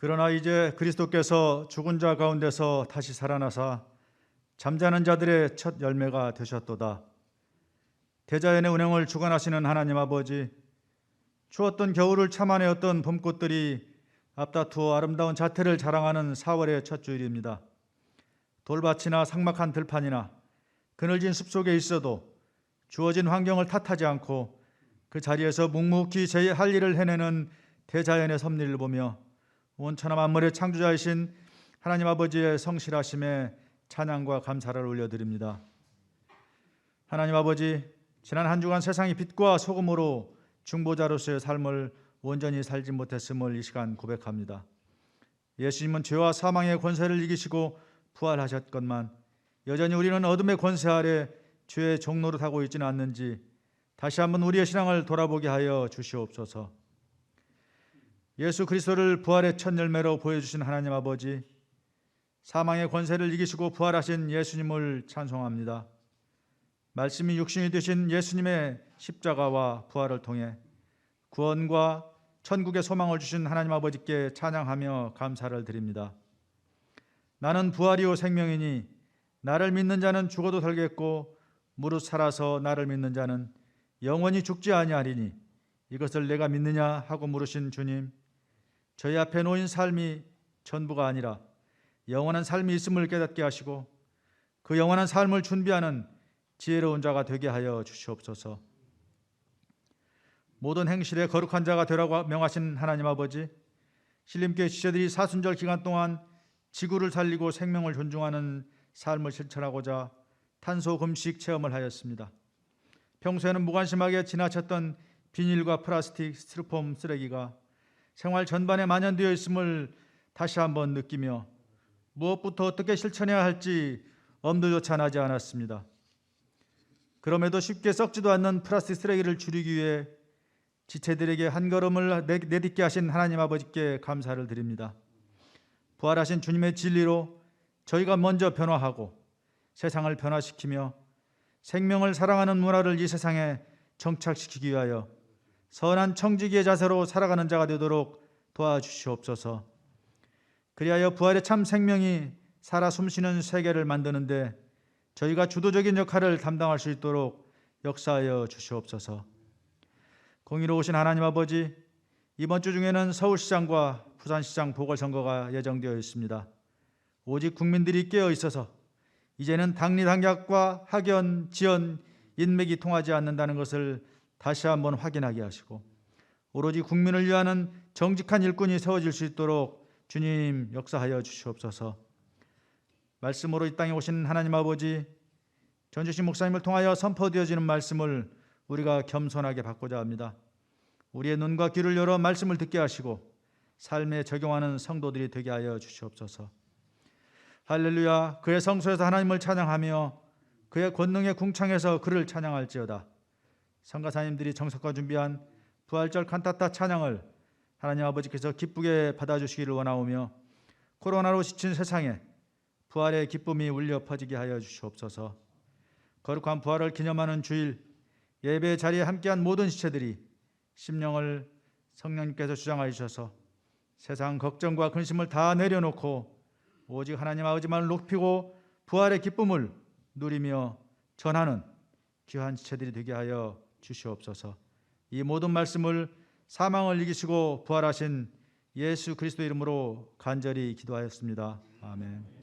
그러나 이제 그리스도께서 죽은 자 가운데서 다시 살아나사 잠자는 자들의 첫 열매가 되셨도다. 대자연의 운행을 주관하시는 하나님 아버지, 추웠던 겨울을 참아내었던 봄꽃들이 앞다투어 아름다운 자태를 자랑하는 4월의 첫 주일입니다. 돌밭이나 삭막한 들판이나 그늘진 숲속에 있어도 주어진 환경을 탓하지 않고 그 자리에서 묵묵히 제 할 일을 해내는 대자연의 섭리를 보며 온 천하 만물의 창조자이신 하나님 아버지의 성실하심에 찬양과 감사를 올려드립니다. 하나님 아버지, 지난 한 주간 세상이 빛과 소금으로 중보자로서의 삶을 온전히 살지 못했음을 이 시간 고백합니다. 예수님은 죄와 사망의 권세를 이기시고 부활하셨건만 여전히 우리는 어둠의 권세 아래 죄의 종로를 타고 있지는 않는지 다시 한번 우리의 신앙을 돌아보게 하여 주시옵소서. 예수 그리스도를 부활의 첫 열매로 보여주신 하나님 아버지, 사망의 권세를 이기시고 부활하신 예수님을 찬송합니다. 말씀이 육신이 되신 예수님의 십자가와 부활을 통해 구원과 천국의 소망을 주신 하나님 아버지께 찬양하며 감사를 드립니다. 나는 부활이요 생명이니 나를 믿는 자는 죽어도 살겠고 무릇 살아서 나를 믿는 자는 영원히 죽지 아니하리니 이것을 내가 믿느냐 하고 물으신 주님 저희 앞에 놓인 삶이 전부가 아니라 영원한 삶이 있음을 깨닫게 하시고 그 영원한 삶을 준비하는 지혜로운 자가 되게 하여 주시옵소서. 모든 행실에 거룩한 자가 되라고 명하신 하나님 아버지, 신림교회 지체들이 사순절 기간 동안 지구를 살리고 생명을 존중하는 삶을 실천하고자 탄소 금식 체험을 하였습니다. 평소에는 무관심하게 지나쳤던 비닐과 플라스틱, 스티로폼 쓰레기가 생활 전반에 만연되어 있음을 다시 한번 느끼며 무엇부터 어떻게 실천해야 할지 엄두조차 나지 않았습니다. 그럼에도 쉽게 썩지도 않는 플라스틱 쓰레기를 줄이기 위해 지체들에게 한 걸음을 내- 내딛게 하신 하나님 아버지께 감사를 드립니다. 부활하신 주님의 진리로 저희가 먼저 변화하고 세상을 변화시키며 생명을 사랑하는 문화를 이 세상에 정착시키기 위하여 선한 청지기의 자세로 살아가는 자가 되도록 도와주시옵소서. 그리하여 부활의 참 생명이 살아 숨쉬는 세계를 만드는데 저희가 주도적인 역할을 담당할 수 있도록 역사하여 주시옵소서. 공의로우신 하나님 아버지, 이번 주 중에는 서울시장과 부산시장 보궐선거가 예정되어 있습니다. 오직 국민들이 깨어 있어서 이제는 당리당략과 학연, 지연, 인맥이 통하지 않는다는 것을 다시 한번 확인하게 하시고 오로지 국민을 위하는 정직한 일꾼이 세워질 수 있도록 주님 역사하여 주시옵소서. 말씀으로 이 땅에 오신 하나님 아버지 전주신 목사님을 통하여 선포되어지는 말씀을 우리가 겸손하게 받고자 합니다. 우리의 눈과 귀를 열어 말씀을 듣게 하시고 삶에 적용하는 성도들이 되게 하여 주시옵소서. 할렐루야. 그의 성소에서 하나님을 찬양하며 그의 권능의 궁창에서 그를 찬양할지어다. 성가사님들이 정석과 준비한 부활절 칸타타 찬양을 하나님 아버지께서 기쁘게 받아주시기를 원하오며 코로나로 지친 세상에 부활의 기쁨이 울려 퍼지게 하여 주시옵소서. 거룩한 부활을 기념하는 주일 예배 자리에 함께한 모든 지체들이 심령을 성령님께서 주장하여 주셔서 세상 걱정과 근심을 다 내려놓고 오직 하나님 아버지만을 높이고 부활의 기쁨을 누리며 전하는 귀한 지체들이 되게 하여 주시옵소서. 이 모든 말씀을 사망을 이기시고 부활하신 예수 그리스도 이름으로 간절히 기도하였습니다. 아멘.